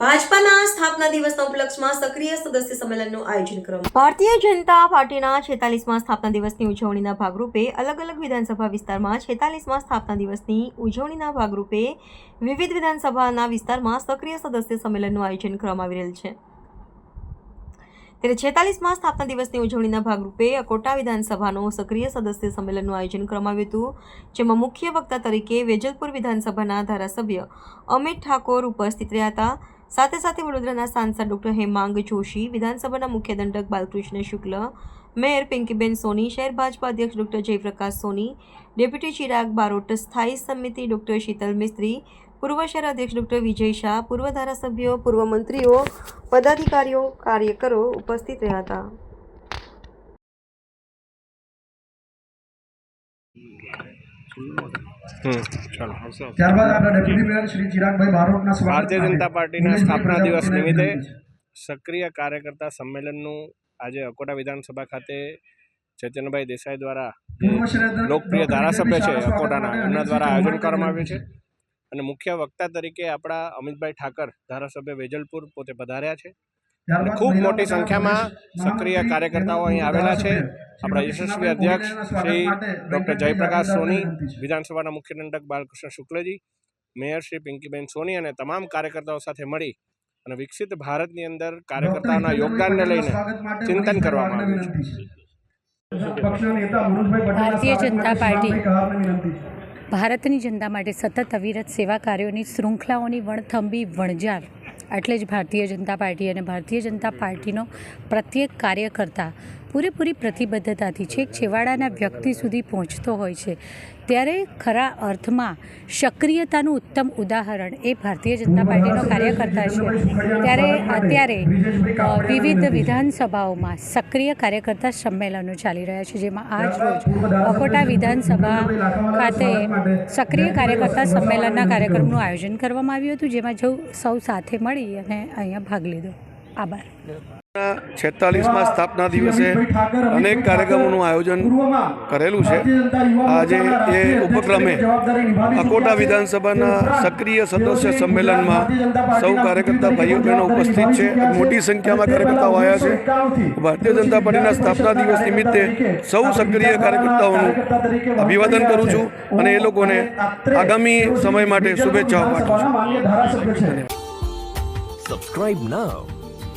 ભાજપાના સ્થાપના દિવસના ઉપલક્ષમાં સક્રિય સદસ્ય સંમેલનનું આયોજન કરવામાં ભારતીય જનતા પાર્ટીના છેતાલીસમાં સ્થાપના દિવસની ઉજવણીના ભાગરૂપે અલગ અલગ વિધાનસભા વિસ્તારમાં છેતાલીસમાં સ્થાપના દિવસની ઉજવણીના ભાગરૂપે વિવિધ વિધાનસભાના વિસ્તારમાં સક્રિય સદસ્ય સંમેલનનું આયોજન કરવામાં આવી રહેલ છે. ત્યારે છેતાલીસમાં સ્થાપના દિવસની ઉજવણીના ભાગરૂપે અકોટા વિધાનસભાનું સક્રિય સદસ્ય સંમેલનનું આયોજન કરવામાં આવ્યું હતું, જેમાં મુખ્ય વક્તા તરીકે વેજલપુર વિધાનસભાના ધારાસભ્ય અમિત ઠાકોર ઉપસ્થિત રહ્યા હતા. સાથે સાથે વડોદરાના સાંસદ ડોક્ટર હેમાંગ જોશી, વિધાનસભાના મુખ્ય દંડક બાલકૃષ્ણ શુક્લ, મેયર પિંકીબેન સોની, શહેર ભાજપા અધ્યક્ષ ડોક્ટર જયપ્રકાશ સોની, ડેપ્યુટી ચિરાગ બારોટ, સ્થાયી સમિતિ ડોક્ટર શીતલ મિસ્ત્રી, પૂર્વ શહેર અધ્યક્ષ ડોક્ટર વિજય શાહ, પૂર્વ ધારાસભ્યો, પૂર્વ મંત્રીઓ, પદાધિકારીઓ, કાર્યકરો ઉપસ્થિત રહ્યા હતા. ત્યારબાદ આપણા ડેપ્યુટી મેયર શ્રી ચિરાગભાઈ બારોટના ભારતીય જનતા પાર્ટીના સ્થાપના દિવસ નિમિત્તે સક્રિય કાર્યકર્તા સંમેલનનું આજે અકોટા વિધાનસભા ખાતે ચેતનભાઈ દેસાઈ દ્વારા લોકપ્રિય ધારાસભ્ય છે અકોટાના. એમના દ્વારા આયોજન કરવામાં આવ્યું છે. અને મુખ્ય વક્તા તરીકે આપણા અમિતભાઈ ઠાકર ધારાસભ્ય વેજલપુર પોતે પધાર્યા છે. અને ખૂબ મોટી સંખ્યામાં સક્રિય કાર્યકર્તાઓ અહીં આવેલા છે. આપણા યશસ્વી અધ્યક્ષ શ્રી ડૉક્ટર જયપ્રકાશ સોની વિધાનસભાના મુખ્ય દંડક બાલકૃષ્ણ શુક્લજી મેયર શ્રી પિંકીબેન સોની અને તમામ કાર્યકર્તાઓ સાથે મળી અને વિકસિત ભારતની અંદર કાર્યકર્તાઓના યોગદાનને લઈને ચિંતન કરવામાં આવ્યું છે. ભારતીય જનતા પાર્ટી. ભારતની જનતા માટે સતત અવિરત સેવા કાર્યોની શૃંખલાઓની વણથંભી વણઝાર એટલે જ ભારતીય જનતા પાર્ટી અને ભારતીય જનતા પાર્ટીનો પ્રત્યેક કાર્યકર્તા પૂરેપૂરી પ્રતિબદ્ધતાથી છેક છેવાડાના વ્યક્તિ સુધી પહોંચતો હોય છે. ત્યારે ખરા અર્થમાં સક્રિયતાનું ઉત્તમ ઉદાહરણ એ ભારતીય જનતા પાર્ટીનો કાર્યકર્તા છે. ત્યારે અત્યારે વિવિધ વિધાનસભાઓમાં સક્રિય કાર્યકર્તા સંમેલનો ચાલી રહ્યા છે, જેમાં આજ રોજ અકોટા વિધાનસભા ખાતે સક્રિય કાર્યકર્તા સંમેલનના કાર્યક્રમનું આયોજન કરવામાં આવ્યું હતું, જેમાં સૌ સાથે મળી અને અહીંયા ભાગ લીધો. આભાર. છેતાલીસમાં સ્થાપના દિવસે અનેક કાર્યક્રમોનું આયોજન કરેલું છે. આજે એ ઉપક્રમે અકોટા વિધાનસભાના સક્રિય સદસ્ય સંમેલનમાં સૌ કાર્યકર્તા ભાઈઓ બહેનો ઉપસ્થિત છે. મોટી સંખ્યામાં કાર્યકર્તાઓ આવ્યા છે. ભારતીય જનતા પાર્ટીના સ્થાપના દિવસ નિમિત્તે સૌ સક્રિય કાર્યકર્તાઓનું અભિવાદન કરું છું. અને એ લોકોને આગામી સમય માટે શુભેચ્છાઓ પાઠવું છું. Subscribe now